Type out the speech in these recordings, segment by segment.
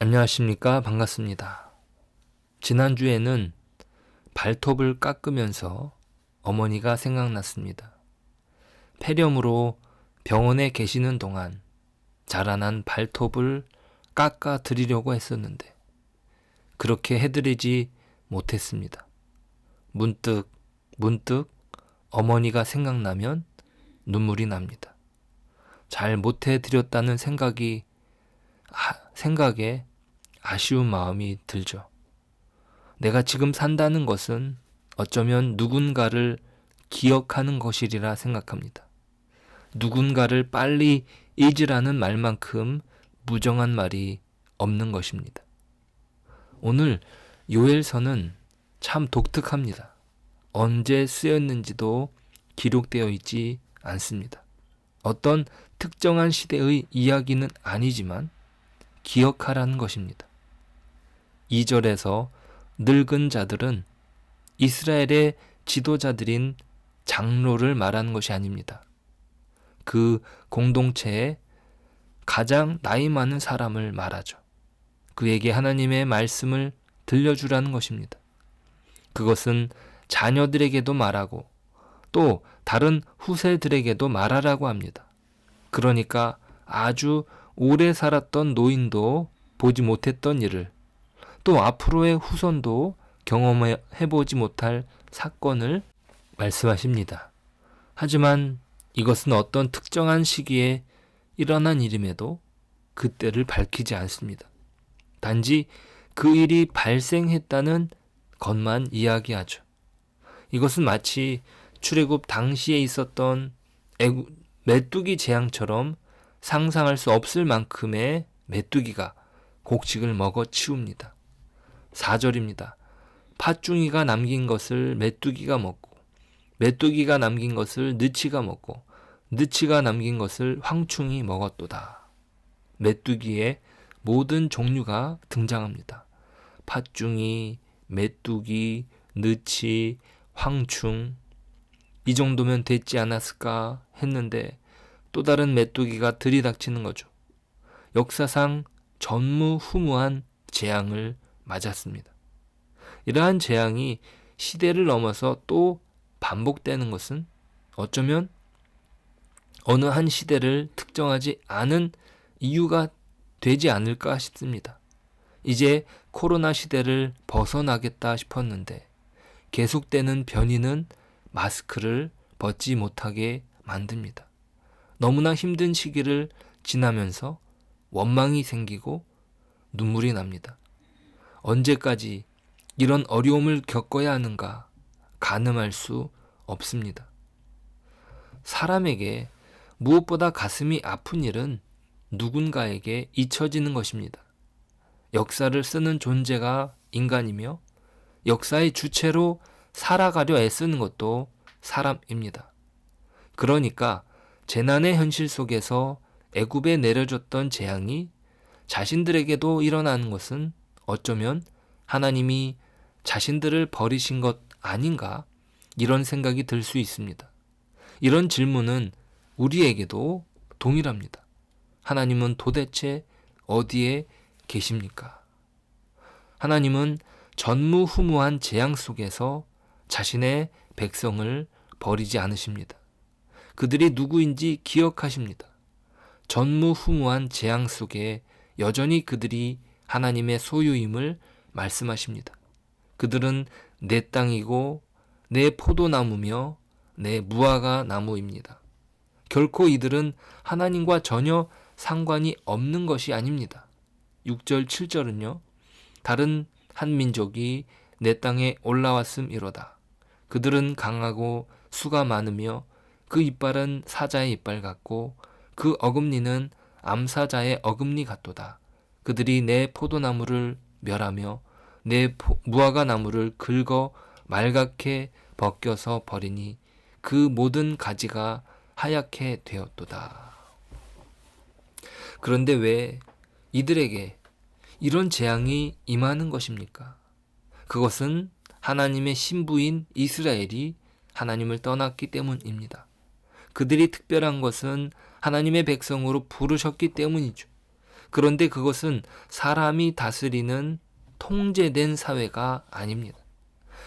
안녕하십니까. 반갑습니다. 지난주에는 발톱을 깎으면서 어머니가 생각났습니다. 폐렴으로 병원에 계시는 동안 자라난 발톱을 깎아 드리려고 했었는데 그렇게 해드리지 못했습니다. 문득, 문득 어머니가 생각나면 눈물이 납니다. 잘 못해 드렸다는 생각이, 아, 생각에 아쉬운 마음이 들죠. 내가 지금 산다는 것은 어쩌면 누군가를 기억하는 것이리라 생각합니다. 누군가를 빨리 잊으라는 말만큼 무정한 말이 없는 것입니다. 오늘 요엘서는 참 독특합니다. 언제 쓰였는지도 기록되어 있지 않습니다. 어떤 특정한 시대의 이야기는 아니지만 기억하라는 것입니다. 2절에서 늙은 자들은 이스라엘의 지도자들인 장로를 말하는 것이 아닙니다. 그 공동체에 가장 나이 많은 사람을 말하죠. 그에게 하나님의 말씀을 들려주라는 것입니다. 그것은 자녀들에게도 말하고 또 다른 후세들에게도 말하라고 합니다. 그러니까 아주 오래 살았던 노인도 보지 못했던 일을 또 앞으로의 후손도 경험해 보지 못할 사건을 말씀하십니다. 하지만 이것은 어떤 특정한 시기에 일어난 일임에도 그때를 밝히지 않습니다. 단지 그 일이 발생했다는 것만 이야기하죠. 이것은 마치 출애굽 당시에 있었던 메뚜기 재앙처럼 상상할 수 없을 만큼의 메뚜기가 곡식을 먹어 치웁니다. 4절입니다. 팥중이가 남긴 것을 메뚜기가 먹고 메뚜기가 남긴 것을 느치가 먹고 느치가 남긴 것을 황충이 먹었도다. 메뚜기의 모든 종류가 등장합니다. 팥중이, 메뚜기, 느치, 황충 이 정도면 됐지 않았을까 했는데 또 다른 메뚜기가 들이닥치는 거죠. 역사상 전무후무한 재앙을 맞았습니다. 이러한 재앙이 시대를 넘어서 또 반복되는 것은 어쩌면 어느 한 시대를 특정하지 않은 이유가 되지 않을까 싶습니다. 이제 코로나 시대를 벗어나겠다 싶었는데 계속되는 변이는 마스크를 벗지 못하게 만듭니다. 너무나 힘든 시기를 지나면서 원망이 생기고 눈물이 납니다. 언제까지 이런 어려움을 겪어야 하는가 가늠할 수 없습니다. 사람에게 무엇보다 가슴이 아픈 일은 누군가에게 잊혀지는 것입니다. 역사를 쓰는 존재가 인간이며 역사의 주체로 살아가려 애쓰는 것도 사람입니다. 그러니까 재난의 현실 속에서 애굽에 내려졌던 재앙이 자신들에게도 일어나는 것은 어쩌면 하나님이 자신들을 버리신 것 아닌가 이런 생각이 들 수 있습니다. 이런 질문은 우리에게도 동일합니다. 하나님은 도대체 어디에 계십니까? 하나님은 전무후무한 재앙 속에서 자신의 백성을 버리지 않으십니다. 그들이 누구인지 기억하십니다. 전무후무한 재앙 속에 여전히 그들이 하나님의 소유임을 말씀하십니다. 그들은 내 땅이고 내 포도나무며 내 무화과 나무입니다. 결코 이들은 하나님과 전혀 상관이 없는 것이 아닙니다. 6절, 7절은요, 다른 한 민족이 내 땅에 올라왔음이로다. 그들은 강하고 수가 많으며 그 이빨은 사자의 이빨 같고 그 어금니는 암사자의 어금니 같도다. 그들이 내 포도나무를 멸하며 내 무화과 나무를 긁어 말갛게 벗겨서 버리니 그 모든 가지가 하얗게 되었도다. 그런데 왜 이들에게 이런 재앙이 임하는 것입니까? 그것은 하나님의 신부인 이스라엘이 하나님을 떠났기 때문입니다. 그들이 특별한 것은 하나님의 백성으로 부르셨기 때문이죠. 그런데 그것은 사람이 다스리는 통제된 사회가 아닙니다.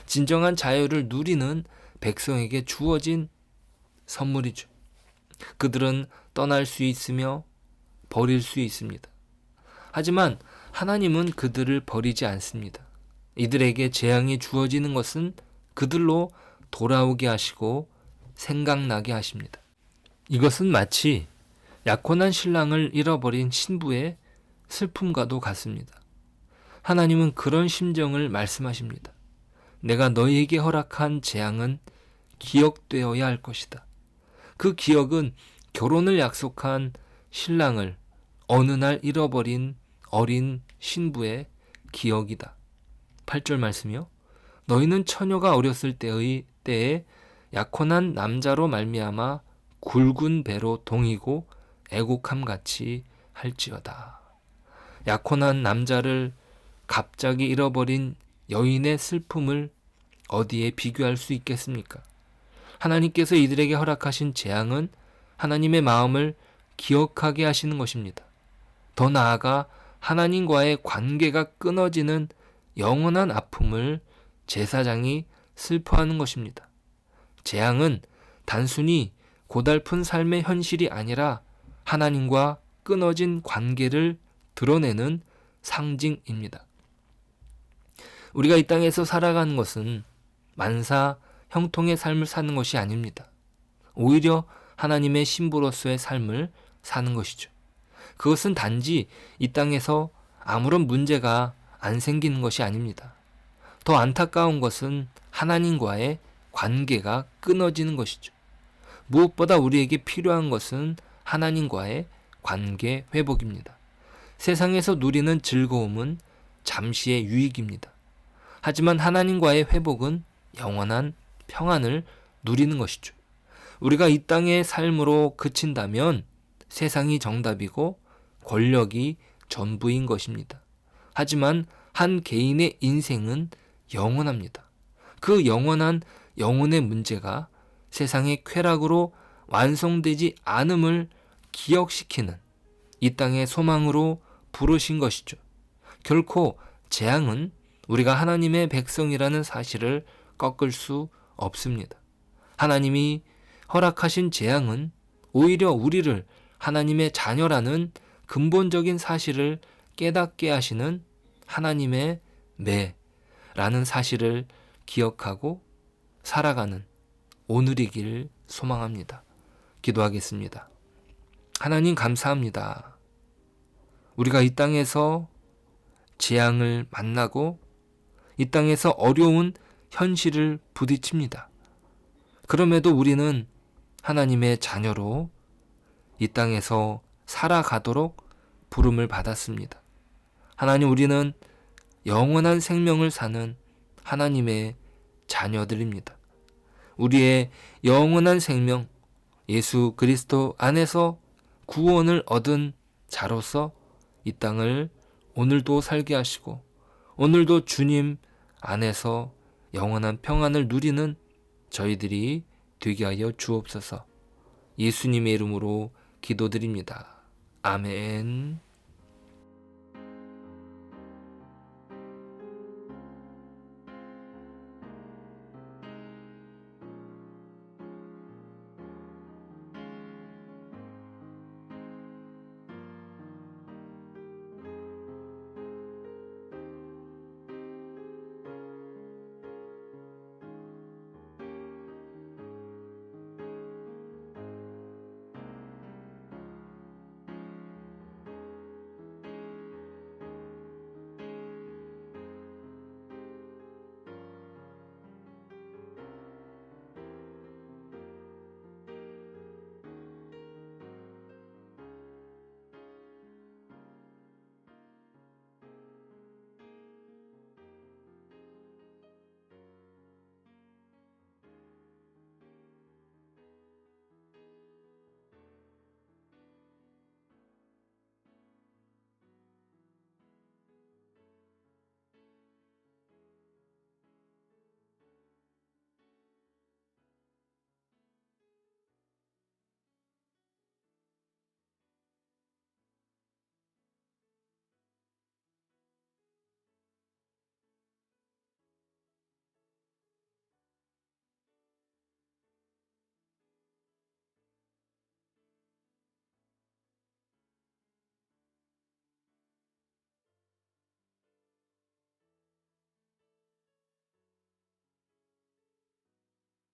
진정한 자유를 누리는 백성에게 주어진 선물이죠. 그들은 떠날 수 있으며 버릴 수 있습니다. 하지만 하나님은 그들을 버리지 않습니다. 이들에게 재앙이 주어지는 것은 그들로 돌아오게 하시고 생각나게 하십니다. 이것은 마치 약혼한 신랑을 잃어버린 신부의 슬픔과도 같습니다. 하나님은 그런 심정을 말씀하십니다. 내가 너희에게 허락한 재앙은 기억되어야 할 것이다. 그 기억은 결혼을 약속한 신랑을 어느 날 잃어버린 어린 신부의 기억이다. 8절 말씀이요. 너희는 처녀가 어렸을 때의 때에 약혼한 남자로 말미암아 굵은 배로 동이고 애곡함 같이 할지어다. 약혼한 남자를 갑자기 잃어버린 여인의 슬픔을 어디에 비교할 수 있겠습니까? 하나님께서 이들에게 허락하신 재앙은 하나님의 마음을 기억하게 하시는 것입니다. 더 나아가 하나님과의 관계가 끊어지는 영원한 아픔을 제사장이 슬퍼하는 것입니다. 재앙은 단순히 고달픈 삶의 현실이 아니라 하나님과 끊어진 관계를 드러내는 상징입니다. 우리가 이 땅에서 살아가는 것은 만사 형통의 삶을 사는 것이 아닙니다. 오히려 하나님의 신부로서의 삶을 사는 것이죠. 그것은 단지 이 땅에서 아무런 문제가 안 생기는 것이 아닙니다. 더 안타까운 것은 하나님과의 관계가 끊어지는 것이죠. 무엇보다 우리에게 필요한 것은 하나님과의 관계 회복입니다. 세상에서 누리는 즐거움은 잠시의 유익입니다. 하지만 하나님과의 회복은 영원한 평안을 누리는 것이죠. 우리가 이 땅의 삶으로 그친다면 세상이 정답이고 권력이 전부인 것입니다. 하지만 한 개인의 인생은 영원합니다. 그 영원한 영혼의 문제가 세상의 쾌락으로 완성되지 않음을 기억시키는 이 땅의 소망으로 부르신 것이죠. 결코 재앙은 우리가 하나님의 백성이라는 사실을 꺾을 수 없습니다. 하나님이 허락하신 재앙은 오히려 우리를 하나님의 자녀라는 근본적인 사실을 깨닫게 하시는 하나님의 매라는 사실을 기억하고 살아가는 오늘이길 소망합니다. 기도하겠습니다. 하나님 감사합니다. 우리가 이 땅에서 재앙을 만나고 이 땅에서 어려운 현실을 부딪힙니다. 그럼에도 우리는 하나님의 자녀로 이 땅에서 살아가도록 부름을 받았습니다. 하나님 우리는 영원한 생명을 사는 하나님의 자녀들입니다. 우리의 영원한 생명, 예수 그리스도 안에서 구원을 얻은 자로서 이 땅을 오늘도 살게 하시고, 오늘도 주님 안에서 영원한 평안을 누리는 저희들이 되게 하여 주옵소서 예수님의 이름으로 기도드립니다. 아멘.